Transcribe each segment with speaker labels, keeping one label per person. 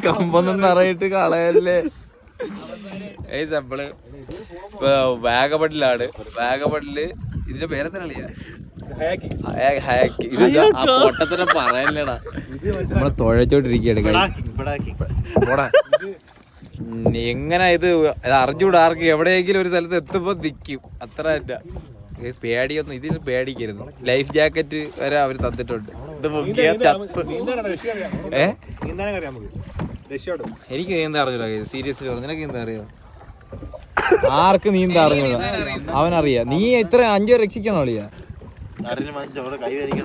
Speaker 1: കമ്പൊന്നും നിറയിട്ട് കളയല്ലേ? ഏയ് നമ്മൾ വാഗമണിലാണ് വാഗമണിൽ ഇതിന്റെ ആ പൊട്ടത്തിനെ പറയല്ലടാ. നമ്മളെ തുഴച്ചോണ്ടിരിക്കുകയാണ് എങ്ങനെ ഇത്? അറിഞ്ഞൂടാ ആർക്ക് എവിടെയെങ്കിലും ഒരു സ്ഥലത്ത് എത്തുമ്പോ നിക്കും. അത്ര പേടിയൊന്നും ഇതിന് പേടിക്കരുത്. ലൈഫ് ജാക്കറ്റ് വരെ അവർ തന്നിട്ടുണ്ട്. ഇത് മുങ്ങിയാ ചത്ത്. ഏ? എനിക്ക് നീന്താ അറിഞ്ഞൂടാ സീരിയസ്ലി നിനക്ക് നീന്താ അറിയോ? ആർക്ക് നീന്താ അറിഞ്ഞൂടാ? അവനറിയാ. നീ ഇത്ര അഞ്ചു രക്ഷിക്കണോ അളിയാ?
Speaker 2: ഇത് ഇത്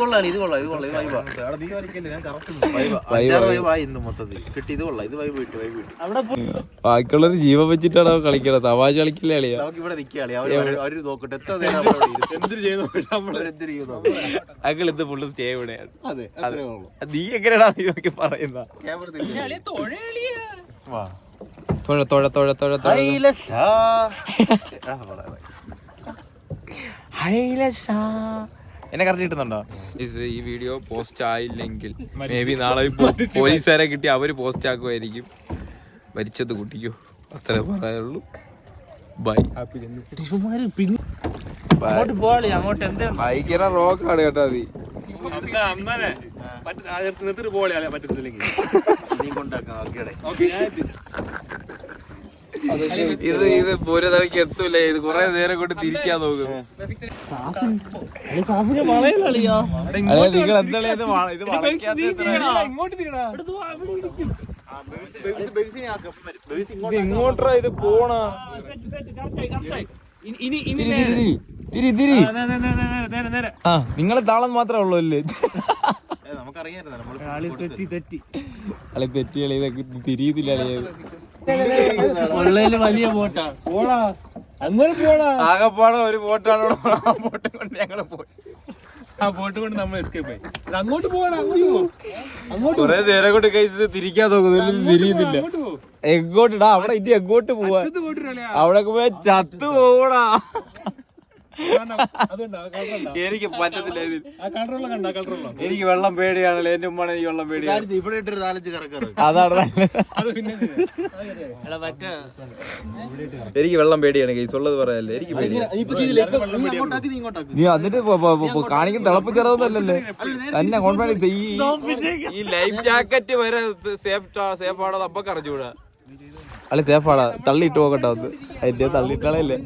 Speaker 2: കൊള്ളാം ഇത് കൊള്ളാം ഇത് വൈബാ.
Speaker 1: വൈബ്.
Speaker 2: വൈബായി ഇന്ന് മൊത്തത്തിൽ. കിട്ടി ഇത് കൊള്ളാം ഇത് വൈബ് കിട്ടി വൈബ് കിട്ടി.
Speaker 1: ബാക്കിയുള്ളവര് ജീവൻ വെച്ചിട്ടാണോ കളിക്കണത്. തമാശ കളിക്കില്ലേ അളിയാ
Speaker 2: നമുക്ക് ഇവിടെ നിൽക്കുകയാണ് അവർ അവർ നോക്കട്ടെ. എത്ര
Speaker 1: അങ്കിൾ ഇത് ഫുള്ള് സ്റ്റേ ഇവിടെയാണ്.
Speaker 2: അതെ അത്രേ ഉള്ളൂ.
Speaker 1: നീ എങ്ങനെയാടാ നീ നോക്കി. പറയുന്ന തൊഴ തൊഴ തൊഴ തൊഴ തൊഴ. എന്നെ കറക്റ്റ് കിട്ടുന്നുണ്ടോ? ഈ വീഡിയോ പോസ്റ്റ് ആയില്ലെങ്കിൽ മേ ബി നാളെ പോലീസുകാരെ കിട്ടി അവർ പോസ്റ്റ് ആക്കുമായിരിക്കും. മരിച്ചത് കുട്ടിക്കോ. അത്രേ പറയാനുള്ളൂ. ബൈ ഭയങ്കര റോക്കാണ് കേട്ടോ നീ
Speaker 3: അന്നേ നിർത്തിട്ട് പോളി അല്ലെ?
Speaker 1: ഇത് ഇത് പൂരതലക്ക് എത്തൂല? ഇത് കുറെ നേരം കൊണ്ട് തിരിക്കാൻ നോക്കും
Speaker 3: വളയല്ലോ
Speaker 1: അതെ നിങ്ങൾ എന്താണ് ഇത് ഇത് വളയ്ക്കാത്ത
Speaker 3: ഇങ്ങോട്ട്
Speaker 1: ഇത് പോണ.
Speaker 3: ഇനി ഇനി
Speaker 1: തിരി. തിരി ആ നിങ്ങളെ താളം മാത്രമേ ഉള്ളൂ അല്ലേ?
Speaker 2: നമ്മൾ
Speaker 3: തെറ്റി തെറ്റി
Speaker 1: അല്ലെ തെറ്റി കളി ഇതൊക്കെ തിരിയുന്നില്ല അളിയത്
Speaker 3: ഉള്ളതിൽ വലിയ ബോട്ടാ. പോടാ. അങ്ങനെ പോടാ.
Speaker 1: ആകപ്പാടെ ഒരു ബോട്ടാണ്. ആ ബോട്ട് കൊണ്ട് ഞങ്ങൾ പോയി.
Speaker 3: ആ ബോട്ട് കൊണ്ട് നമ്മൾ എസ്കേപ്പ് ആയി ഇത് അങ്ങോട്ട് പോടാ അങ്ങോട്ട് പോ. അങ്ങോട്ട്
Speaker 1: കൊറേ നേരം കൊണ്ട് കഴിച്ചത് തിരിക്കാൻ നോക്കുന്നു. തിരിയുന്നില്ല.
Speaker 3: അങ്ങോട്ട് പോ.
Speaker 1: അവിടെ ഇനി എങ്ങോട്ട് പോവാ?
Speaker 3: ഇത്
Speaker 1: അവിടെ പോയാ ചത്തു പോവടാ. എനിക്ക് പറ്റത്തില്ല എനിക്ക് വെള്ളം പേടിയാണല്ലോ എന്റെ ഉമ്മാണ് എനിക്ക് വെള്ളം പേടിയാണ്.
Speaker 2: ഇവിടെ ഇട്ടൊരു നാലഞ്ച് കറക്കറ്
Speaker 1: അതാണ് നല്ലത്.
Speaker 3: അത് പിന്നെ
Speaker 1: എനിക്ക് വെള്ളം പേടിയാണ് കേസ് ഉള്ളത് പറയാല്ലേ എനിക്ക് പേടിയാണ്.
Speaker 2: നീ
Speaker 1: അതിന്റെ കാണിക്കും തിളപ്പിച്ചറിയൊന്നല്ലേ തന്നെ കോൺഫിഡൻസ് ഈ ലൈഫ് ജാക്കറ്റ് വരെ സേഫ് സേഫ് ആണോ അപ്പൊ അറിഞ്ഞുകൂടാ. അല്ലെ സേഫ് ആടാ തള്ളിയിട്ട് പോകട്ടെ അത് അതിന്റെ തള്ളിയിട്ടാളല്ലേ